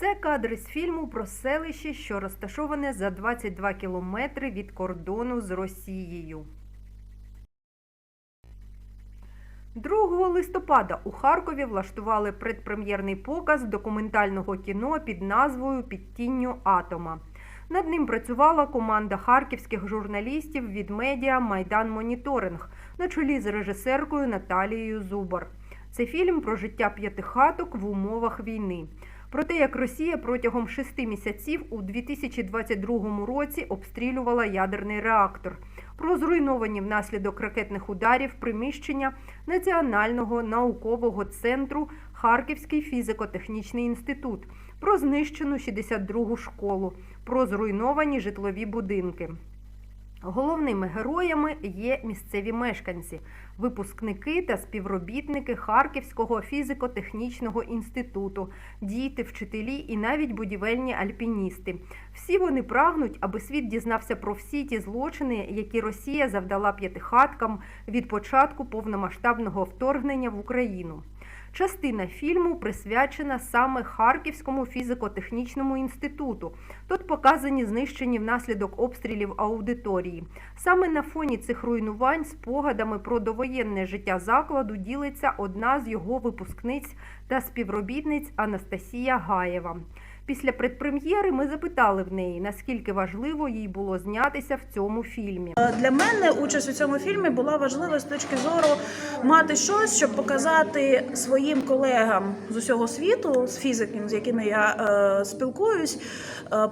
Це кадри з фільму про селище, що розташоване за 22 кілометри від кордону з Росією. 2 листопада у Харкові влаштували предпрем'єрний показ документального кіно під назвою Під тінню атома. Над ним працювала команда харківських журналістів від медіа Майдан Моніторинг на чолі з режисеркою Наталією Зубар. Це фільм про життя п'ятихаток в умовах війни. Про те, як Росія протягом шести місяців у 2022 році обстрілювала ядерний реактор, про зруйновані внаслідок ракетних ударів приміщення Національного наукового центру Харківський фізико-технічний інститут, про знищену 62-гу школу, про зруйновані житлові будинки. Головними героями є місцеві мешканці, випускники та співробітники Харківського фізико-технічного інституту, діти, вчителі і навіть будівельні альпіністи. Всі вони прагнуть, аби світ дізнався про всі ті злочини, які Росія завдала п'ятихаткам від початку повномасштабного вторгнення в Україну. Частина фільму присвячена саме Харківському фізико-технічному інституту. Тут показані знищені внаслідок обстрілів аудиторії. Саме на фоні цих руйнувань спогадами про довоєнне життя закладу ділиться одна з його випускниць та співробітниць Анастасія Гаєва. Після предпрем'єри ми запитали в неї, наскільки важливо їй було знятися в цьому фільмі. Для мене участь у цьому фільмі була важлива з точки зору мати щось, щоб показати своїм колегам з усього світу, з фізиків, з якими я е, спілкуюсь. Е,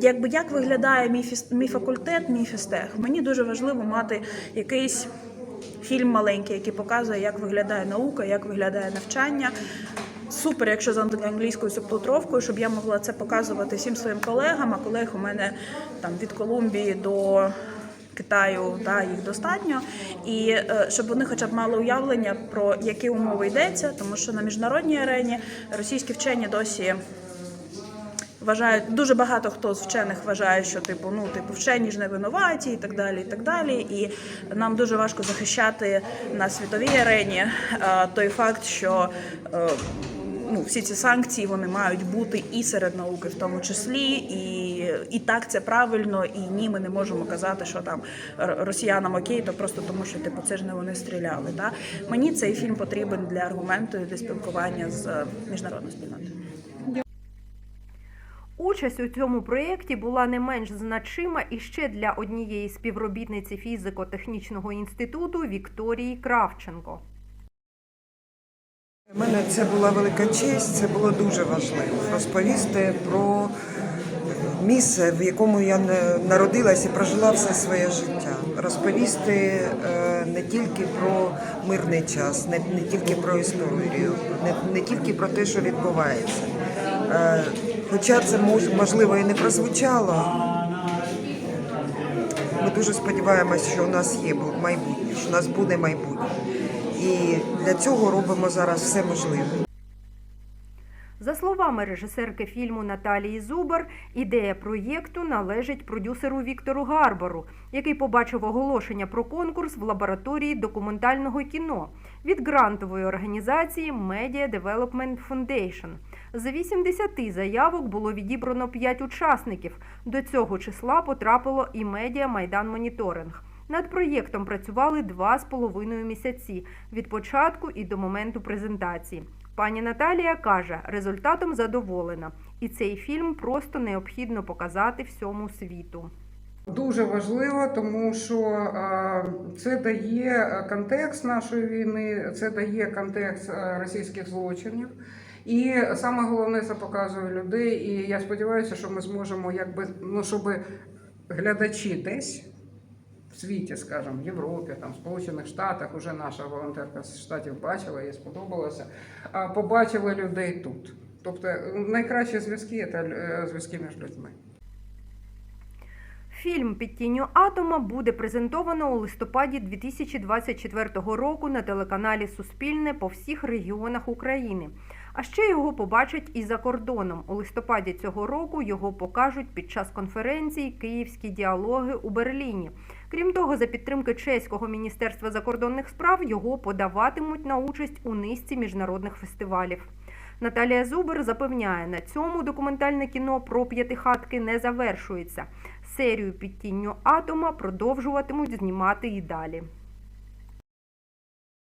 Якби як виглядає мій, фіс- мій факультет, мій фістех. Мені дуже важливо мати якийсь фільм маленький, який показує, як виглядає наука, як виглядає навчання. Супер, якщо з англійською субтитровкою, щоб я могла це показувати всім своїм колегам. А колег у мене там від Колумбії до Китаю, да, їх достатньо, і е, щоб вони хоча б мали уявлення про які умови йдеться, тому що на міжнародній арені російські вчені досі вважають дуже багато хто з вчених вважає, що типу, ну типу вчені ж не винуваті і так далі. І так далі. І нам дуже важко захищати на світовій арені е, той факт, що е, ну, всі ці санкції вони мають бути і серед науки, в тому числі, і, і так це правильно. І ні, ми не можемо казати, що там росіянам окей, то просто тому, що типу це ж не вони стріляли. Да? Мені цей фільм потрібен для аргументу і для спілкування з е, міжнародною спільнотою. Участь у цьому проєкті була не менш значима і ще для однієї співробітниці фізико-технічного інституту Вікторії Кравченко. У мене це була велика честь, це було дуже важливо розповісти про місце, в якому я народилась і прожила все своє життя. Розповісти е, не тільки про мирний час, не, не тільки про історію, не, не тільки про те, що відбувається. Е, Хоча це можливо і не прозвучало, ми дуже сподіваємось, що у нас є майбутнє, що у нас буде майбутнє. І для цього робимо зараз все можливе. За словами режисерки фільму Наталії Зубар, ідея проєкту належить продюсеру Віктору Гарбору, який побачив оголошення про конкурс в лабораторії документального кіно від грантової організації Media Development Foundation. З 80 заявок було відібрано 5 учасників. До цього числа потрапило і медіа Майдан Моніторинг. Над проєктом працювали два з половиною місяці від початку і до моменту презентації. Пані Наталія каже, результатом задоволена, і цей фільм просто необхідно показати всьому світу. Дуже важливо, тому що це дає контекст нашої війни, це дає контекст російських злочинів. І саме головне це показує людей. І я сподіваюся, що ми зможемо, якби ну щоб глядачі десь в світі, скажімо, в Європі, там, в Сполучених Штатах, уже наша волонтерка з штатів бачила, їй сподобалося, а побачили людей тут. Тобто найкращі зв'язки це е, зв'язки між людьми. Фільм Під тінню атома буде презентовано у листопаді 2024 року на телеканалі Суспільне по всіх регіонах України. А ще його побачать і за кордоном. У листопаді цього року його покажуть під час конференції Київські діалоги у Берліні. Крім того, за підтримки чеського міністерства закордонних справ його подаватимуть на участь у низці міжнародних фестивалів. Наталія Зубер запевняє, на цьому документальне кіно про п'ятихатки не завершується. Серію під тінню атома продовжуватимуть знімати і далі.